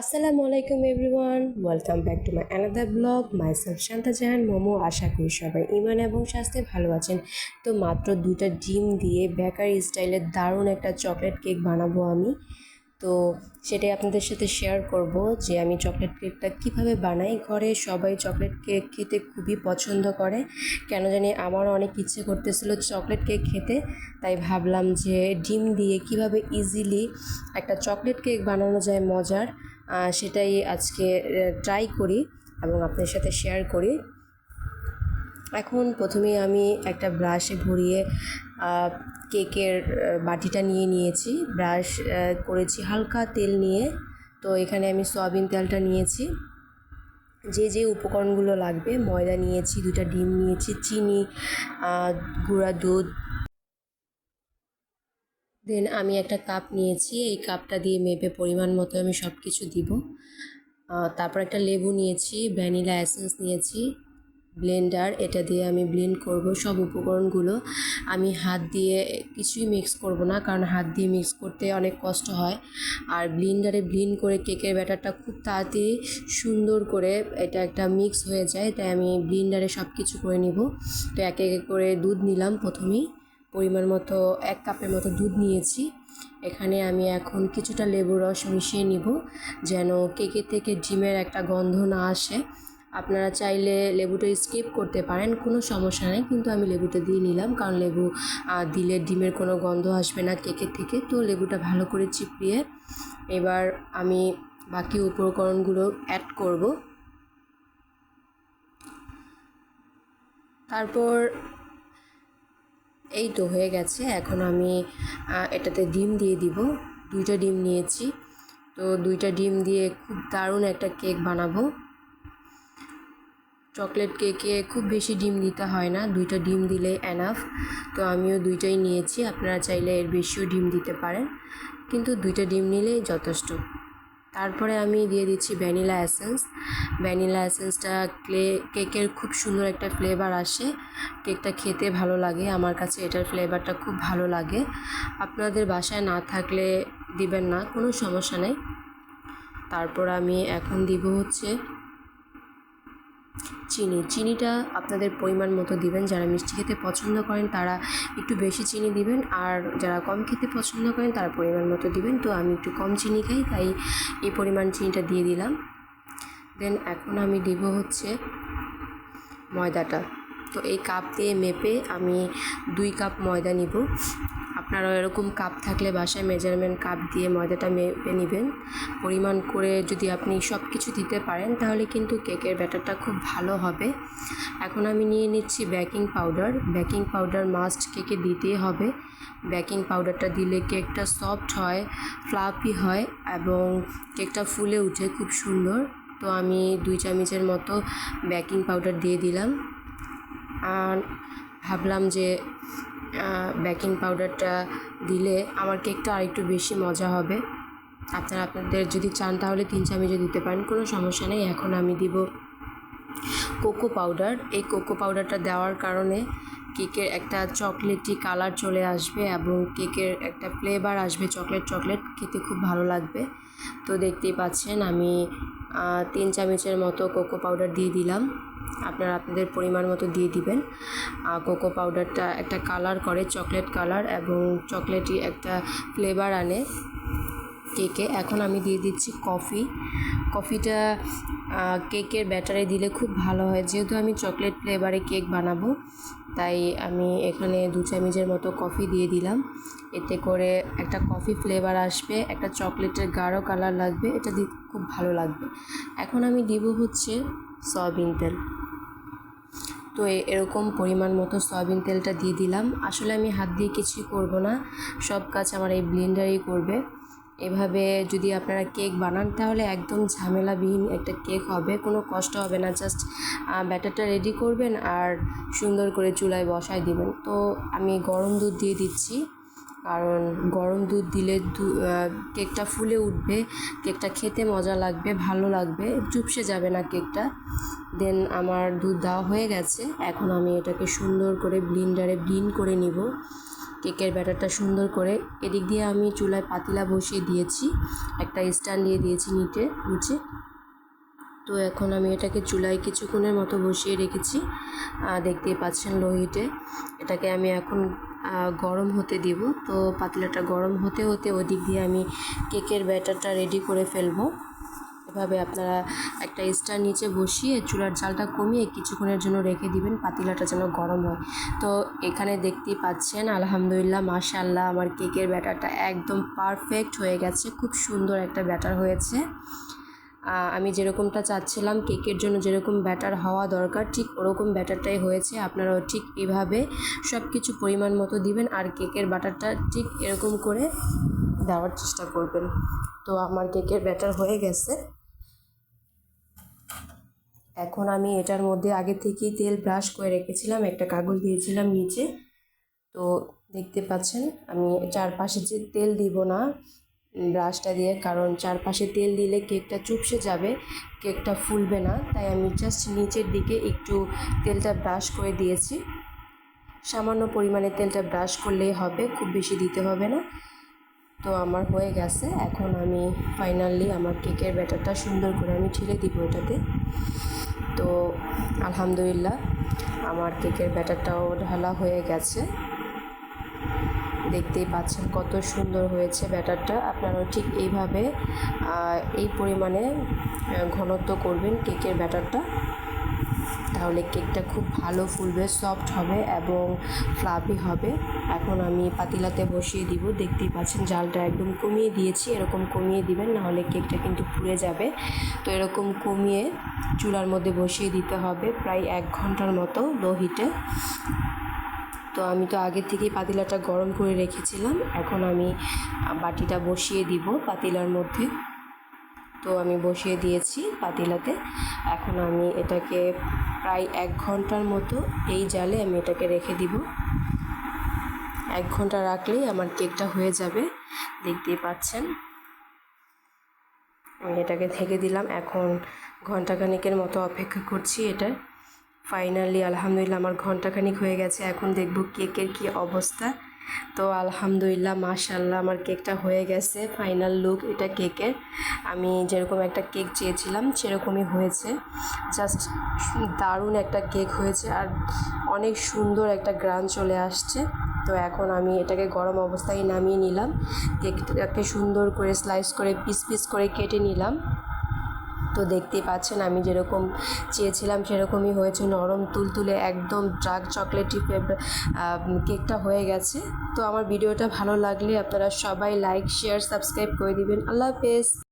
আসসালামু আলাইকুম everyone, welcome back to my another blog. Myself Shanta Jahan Momo, আশা করি সবাই ইমান এবং স্বাস্থ্যে ভালো আছেন। তো মাত্র দুইটা ডিম দিয়ে বেকারি স্টাইলের দারুণ একটা চকলেট কেক বানাবো আমি। তো সেটাই আপনাদের সাথে শেয়ার করব যে আমি চকলেট কেকটা কীভাবে বানাই। ঘরে সবাই চকলেট কেক খেতে খুবই পছন্দ করে। কেন জানি আমারও অনেক ইচ্ছে করতেছিল চকলেট কেক খেতে, তাই ভাবলাম যে ডিম দিয়ে কীভাবে ইজিলি একটা চকলেট কেক বানানো যায় মজার। সেটাই আজকে ট্রাই করি এবং আপনাদের সাথে শেয়ার করি। এখন প্রথমে আমি একটা ব্রাশে ভরিয়ে কেকের বাটিটা নিয়ে নিয়েছি। ব্রাশ করেছি হালকা তেল নিয়ে। তো এখানে আমি সয়াবিন তেলটা নিয়েছি। যে যে উপকরণগুলো লাগবে, ময়দা নিয়েছি দুটা ডিম নিয়েছি, চিনি গুঁড়া দুধ দেন আমি একটা কাপ নিয়েছি, এই কাপটা দিয়ে মেপে পরিমাণ মতো আমি সব কিছু দিব তারপর একটা লেবু নিয়েছি ভ্যানিলা এসেন্স নিয়েছি ব্লেন্ডার এটা দিয়ে আমি ব্লেন্ড করব সব উপকরণগুলো। আমি হাত দিয়ে কিছুই মিক্স করব না, কারণ হাত দিয়ে মিক্স করতে অনেক কষ্ট হয়। আর ব্লেন্ডারে ব্লেন্ড করে কেকের ব্যাটারটা খুব তাড়াতাড়ি সুন্দর করে এটা একটা মিক্স হয়ে যায়, তাই আমি ব্লেন্ডারে সব কিছু করে নিব। তো এক এক করে দুধ নিলাম প্রথমেই। পরিমাণ মতো এক কাপের মতো দুধ নিয়েছি। এখানে আমি এখন কিছুটা লেবু রস মিশিয়ে নিব, যেন কেকে থেকে ডিমের একটা গন্ধ না আসে। আপনারা চাইলে লেবুটা স্কিপ করতে পারেন, কোনো সমস্যা নেই, কিন্তু আমি লেবুটা দিয়ে নিলাম, কারণ লেবু দিলে ডিমের কোনো গন্ধ আসবে না কেকের থেকে। তো লেবুটা ভালো করে চিপড়িয়ে এবার আমি বাকি উপকরণগুলো অ্যাড করব। তারপর এই তো হয়ে গেছে। এখন আমি এটাতে ডিম দিয়ে দিব। দুইটা ডিম নিয়েছি। তো দুইটা ডিম দিয়ে খুব দারুণ একটা কেক বানাবো। চকলেট কেকে খুব বেশি ডিম দিতে হয় না। দুইটা ডিম দিলে এনাফ তো আমিও দুইটাই নিয়েছি। আপনারা চাইলে এর বেশিও ডিম দিতে পারেন। কিন্তু দুইটা ডিম নিলেই যথেষ্ট। তারপরে আমি দিয়ে দিচ্ছি ভ্যানিলা এসেন্স। ভ্যানিলা এসেন্সটা ক্লে, কেকের খুব সুন্দর একটা ফ্লেভার আসে। কেকটা খেতে ভালো লাগে, আমার কাছে এটার ফ্লেভারটা খুব ভালো লাগে। আপনাদের বাসায় না থাকলে দিবেন না, কোনো সমস্যা নেই। তারপর আমি এখন দিব হচ্ছে চিনি। চিনিটা আপনাদের পরিমাণ মতো দিবেন। যারা মিষ্টি খেতে পছন্দ করেন, তারা একটু বেশি চিনি দিবেন। আর যারা কম খেতে পছন্দ করেন, তারা পরিমাণ মতো দিবেন। তো আমি একটু কম চিনি খাই, তাই এই পরিমাণ চিনিটা দিয়ে দিলাম। দেন এখন আমি দিব হচ্ছে ময়দাটা। তো এই কাপ দিয়ে মেপে আমি দুই কাপ ময়দা নিব। আপনারা এরকম কাপ থাকলে বাসায় মেজারমেন্ট কাপ দিয়ে ময়দাটা মেপে নেবেন। পরিমাণ করে যদি আপনি সব কিছু দিতে পারেন, তাহলে কিন্তু কেকের ব্যাটারটা খুব ভালো হবে। এখন আমি নিয়ে নিচ্ছি baking powder. Baking powder must কেকে দিতেই হবে। বেকিং পাউডারটা দিলে কেকটা সফট হয়, ফ্লাফি হয় এবং কেকটা ফুলে উঠে খুব সুন্দর। তো আমি দুই চামচের মতো বেকিং পাউডার দিয়ে দিলাম। আর ভাবলাম যে বেকিং পাউডারটা দিলে আমার কেকটা আরেকটু বেশি মজা হবে। আপনারা আপনাদের যদি চান তাহলে তিন চামচও দিতে পারেন, কোনো সমস্যা নেই। এখন আমি দিব কোকো পাউডার এই কোকো পাউডারটা দেওয়ার কারণে কেকের একটা চকলেটি কালার চলে আসবে এবং কেকের একটা ফ্লেভার আসবে চকলেট চকলেট খেতে খুব ভালো লাগবে। তো দেখতেই পাচ্ছেন, আমি তিন চামচের মতো কোকো পাউডার দিয়ে দিলাম। আপনারা আপনাদের পরিমাণ মতো দিয়ে দিবেন। কোকো পাউডারটা একটা কালার করে, চকলেট কালার এবং চকলেটি একটা ফ্লেভার আনে কেকে। এখন আমি দিয়ে দিচ্ছি কফি। কফিটা কেকের ব্যাটারে দিলে খুব ভালো হয়। যেহেতু আমি চকলেট ফ্লেভারে কেক বানাবো, তাই আমি এখানে দু চামচের মতো কফি দিয়ে দিলাম। এতে করে একটা কফি ফ্লেভার আসবে, একটা চকলেটের গাঢ় কালার লাগবে, এটা খুব ভালো লাগবে। এখন আমি দিব হচ্ছে সয়াবিন তেল। তো এরকম পরিমাণ মতো সয়াবিন তেলটা দিয়ে দিলাম। আসলে আমি হাত দিয়ে কিছুই করব না, সব কাজ আমার এই ব্লেন্ডারেই করবে। এভাবে যদি আপনারা কেক বানান তাহলে একদম ঝামেলাবিহীন একটা কেক হবে, কোনো কষ্ট হবে না। জাস্ট ব্যাটারটা রেডি করবেন আর সুন্দর করে চুলায় বসায় দিবেন। তো আমি গরম দুধ দিয়ে দিচ্ছি। কারণ গরম দুধ দিলে কেকটা ফুলে উঠবে, কেকটা খেতে মজা লাগবে, ভালো লাগবে, চুপসে যাবে না কেকটা। দেন আমার দুধ দেওয়া হয়ে গেছে। এখন আমি এটাকে সুন্দর করে ব্লিন্ডারে ব্লিন করে নিব। কেকের ব্যাটারটা সুন্দর করে এদিক দিয়ে আমি চুলায় পাতিলা বসিয়ে দিয়েছি। একটা স্ট্যান্ড দিয়ে দিয়েছি নিচে নিচে। তো এখন আমি এটাকে চুলায় কিছুক্ষণের মতো বসিয়ে রেখেছি। দেখতেই পাচ্ছেন লোহিটে এটাকে আমি এখন গরম হতে দিব। তো পাতিলাটা গরম হতে হতে ওদিক দিয়ে আমি কেকের ব্যাটারটা রেডি করে ফেলব। এভাবে আপনারা একটা স্টার নিচে বসিয়ে চুলার জালটা কমিয়ে কিছুক্ষণের জন্য রেখে দিবেন, পাতিলাটা যেন গরম হয়। তো এখানে দেখতেই পাচ্ছেন, আলহামদুলিল্লাহ মাশাল্লাহ আমার কেকের ব্যাটারটা একদম পারফেক্ট হয়ে গেছে। খুব সুন্দর একটা ব্যাটার হয়েছে। আমি যেরকমটা চাচ্ছিলাম কেকের জন্য যেরকম ব্যাটার হওয়া দরকার, ঠিক ওরকম ব্যাটারটাই হয়েছে। আপনারাও ঠিক এভাবে সব কিছু পরিমাণ মতো দিবেন আর কেকের ব্যাটারটা ঠিক এরকম করে দেওয়ার চেষ্টা করবেন। তো আমার কেকের ব্যাটার হয়ে গেছে। এখন আমি এটার মধ্যে আগে থেকেই তেল ব্রাশ করে রেখেছিলাম, একটা কাগজ দিয়েছিলাম নিচে। তো দেখতে পাচ্ছেন, আমি চারপাশে যে তেল দিব না ব্রাশটা দিয়ে, কারণ চারপাশে তেল দিলে কেকটা চুপসে যাবে, কেকটা ফুলবে না। তাই আমি জাস্ট নিচের দিকে একটু তেলটা ব্রাশ করে দিয়েছি। সামান্য পরিমাণে তেলটা ব্রাশ করলেই হবে, খুব বেশি দিতে হবে না। তো আমার হয়ে গেছে। এখন আমি ফাইনালি আমার কেকের ব্যাটারটা সুন্দর করে আমি ঠেলে দিব এটাতে। তো আলহামদুলিল্লাহ, আমার কেকের ব্যাটারটাও ঢালা হয়ে গেছে। দেখতেই পাচ্ছেন কত সুন্দর হয়েছে ব্যাটারটা। আপনারাও ঠিক এইভাবে এই পরিমাণে ঘনত্ব করবেন কেকের ব্যাটারটা। তাহলে কেকটা খুব ভালো ফুলবে, সফট হবে এবং ফ্লাফি হবে। এখন আমি পাতিলাতে বসিয়ে দিব। দেখতেই পাচ্ছেন জালটা একদম কমিয়ে দিয়েছি। এরকম কমিয়ে দিবেন, নাহলে কেকটা কিন্তু পুড়ে যাবে। তো এরকম কমিয়ে চুলার মধ্যে বসিয়ে দিতে হবে প্রায় এক ঘণ্টার মতো লো হিটে। তো আমি তো আগে থেকেই পাতিলাটা গরম করে রেখেছিলাম। এখন আমি বাটিটা বসিয়ে দিব পাতিলার মধ্যে। তো আমি বসিয়ে দিয়েছি পাতিলাতে। এখন আমি এটাকে প্রায় এক ঘণ্টার মতো এই জালে আমি এটাকে রেখে দিব। এক ঘণ্টা রাখলেই আমার কেকটা হয়ে যাবে, দেখতেই পাচ্ছেন। আমি এটাকে থেকে দিলাম। এখন ঘন্টাখানিকের মতো অপেক্ষা করছি এটা ফাইনালি আলহামদুলিল্লাহ, আমার ঘন্টাখানিক হয়ে গেছে, এখন দেখব কেকের কি অবস্থা। তো আলহামদুলিল্লাহ মাশাল্লাহ আমার কেকটা হয়ে গেছে ফাইনাল লুক এটা কেকের। আমি যেরকম একটা কেক চেয়েছিলাম, সেরকমই হয়েছে। জাস্ট দারুণ একটা কেক হয়েছে আর অনেক সুন্দর একটা গ্রান চলে আসছে। তো এখন আমি এটাকে গরম অবস্থায় নামিয়ে নিলাম। কেকটাকে সুন্দর করে স্লাইস করে পিস পিস করে কেটে নিলাম। তো দেখতেই পাচ্ছেন, আমি যেরকম চেয়েছিলাম সেরকমই হয়েছে। নরম তুলতুলে একদম ড্রাগ চকলেটি কেকটা হয়ে গেছে। তো আমার ভিডিওটা ভালো লাগলে আপনারা সবাই লাইক শেয়ার সাবস্ক্রাইব করে দিবেন। আল্লাহ হাফেজ।